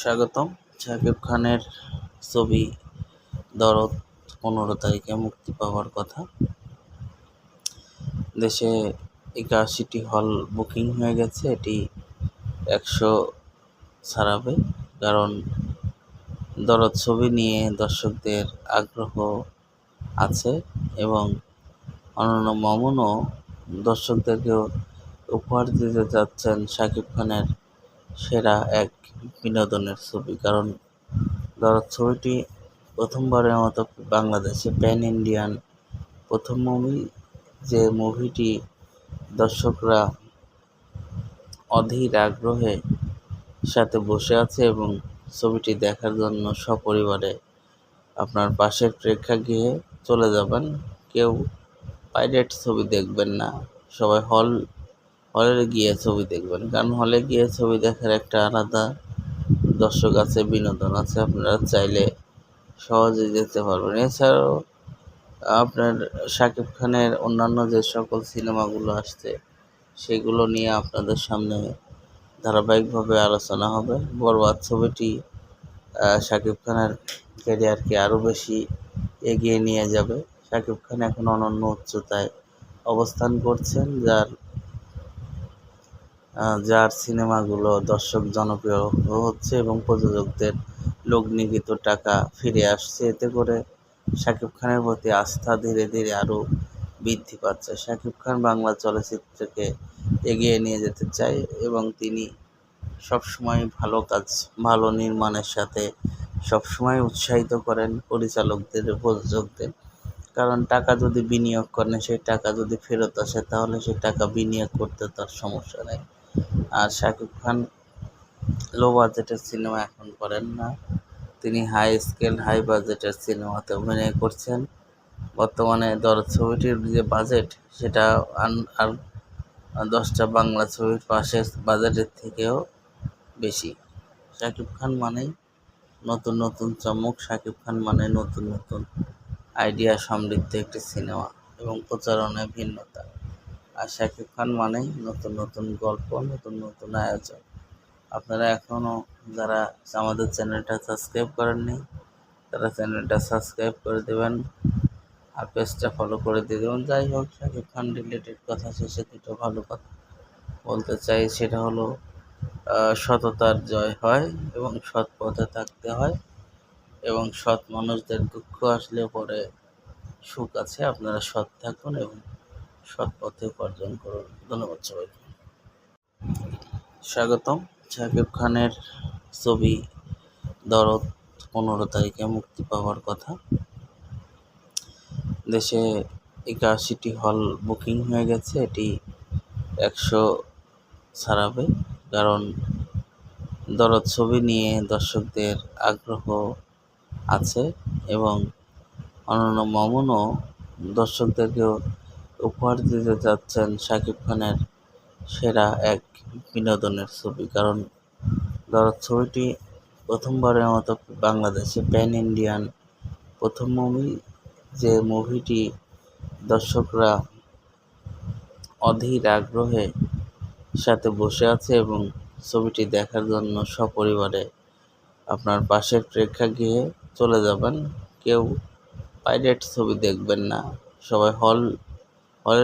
স্বাগতম। শাকিব খানের ছবি দরদ পনেরো তারিখে মুক্তি পাওয়ার কথা। দেশে একাশিটি হল বুকিং হয়ে গেছে, এটি একশো ছাড়াবে। কারণ দরদ ছবি নিয়ে দর্শকদের আগ্রহ আছে এবং অনন্য মমনও দর্শকদেরকেও উপহার দিতে যাচ্ছেন শাকিব খানের সেরা এক বিনোদনের ছবি। কারণ দরদ ছবিটি প্রথমবারের মতো বাংলাদেশে প্যান ইন্ডিয়ান। প্রথম মুভি যে মুভিটি দর্শকরা অধীর আগ্রহে সাথে বসে আছে এবং ছবিটি দেখার জন্য সপরিবারে আপনার পাশের প্রেক্ষাগৃহে চলে যাবেন। কেউ পাইরেট ছবি দেখবেন না। সবাই হল হলে গিয়ে ছবি দেখবেন। কারণ হলে গিয়ে ছবি দেখার একটা আলাদা দর্শক আছে, বিনোদন আছে, আপনারা চাইলে সহজে যেতে পারবেন। এছাড়াও আপনার শাকিব খানের অন্যান্য যে সকল সিনেমাগুলো আসছে, সেগুলো নিয়ে আপনাদের সামনে ধারাবাহিকভাবে আলোচনা হবে। বরবাদ ছবিটি শাকিব খানের ক্যারিয়ারকে আরও বেশি এগিয়ে নিয়ে যাবে। শাকিব খান এখন অনন্য উচ্চতায় অবস্থান করছেন, যার যার সিনেমাগুলো দর্শক জনপ্রিয় হচ্ছে এবং প্রযোজকদের লগ্নিকৃত টাকা ফিরে আসছে। এতে করে শাকিব খানের প্রতি আস্থা ধীরে ধীরে আরও বৃদ্ধি পাচ্ছে। শাকিব খান বাংলা চলচ্চিত্রকে এগিয়ে নিয়ে যেতে চায় এবং তিনি সবসময় ভালো কাজ, ভালো নির্মাণের সাথে সবসময় উৎসাহিত করেন পরিচালকদের, প্রযোজকদের। কারণ টাকা যদি বিনিয়োগ করেন, সেই টাকা যদি ফেরত আসে, তাহলে সেই টাকা বিনিয়োগ করতে তার সমস্যা নেই। আর শাকিব খান লো বাজেটের সিনেমা এখন করেন না। তিনি হাই স্কেল হাই বাজেটের সিনেমাতে অভিনয় করছেন। বর্তমানে দরদ ছবিটির যে বাজেট সেটা আর দশটা বাংলা ছবির পাশে বাজেটের থেকেও বেশি। শাকিব খান মানেই নতুন নতুন চমক, শাকিব খান মানে নতুন নতুন আইডিয়া সমৃদ্ধ একটি সিনেমা এবং প্রচারণায় ভিন্নতা। আর শাকিব খান মানেই নতুন নতুন গল্প, নতুন নতুন আয়োজন। আপনারা এখনও যারা আমাদের চ্যানেলটা সাবস্ক্রাইব করেননি, তারা চ্যানেলটা সাবস্ক্রাইব করে দেবেন আর পেজটা ফলো করে দিয়ে দেবেন। যাই হোক, শাকিব খান রিলেটেড কথা শেষে দুটো ভালো কথা বলতে চাই, সেটা হলো সততার জয় হয় এবং সৎ পথে থাকতে হয় এবং সৎ মানুষদের দুঃখ আসলে পরে সুখ আছে। আপনারা সৎ থাকুন এবং সৎ পথে উপার্জন করুন। ধন্যবাদ সবাইকে। স্বাগতম। শাকিব খানের ছবি দরদ পনেরো তারিখে মুক্তি পাওয়ার কথা। দেশে একাশিটি হল বুকিং হয়ে গেছে। এটি একশো ছাড়াবে। কারণ দরদ ছবি নিয়ে দর্শকদের আগ্রহ আছে এবং অনন্য মমনও দর্শকদেরকেও উপহার দিতে যাচ্ছেন শাকিব খানের সেরা এক বিনোদনের ছবি। কারণ দরদ ছবিটি প্রথমবারের মতো বাংলাদেশে প্যান ইন্ডিয়ান। প্রথম মুভি যে মুভিটি দর্শকরা অধীর আগ্রহে সাথে বসে আছে এবং ছবিটি দেখার জন্য সপরিবারে আপনার পাশের প্রেক্ষাগৃহে চলে যাবেন। কেউ পাইরেট ছবি দেখবেন না। সবাই হল হলে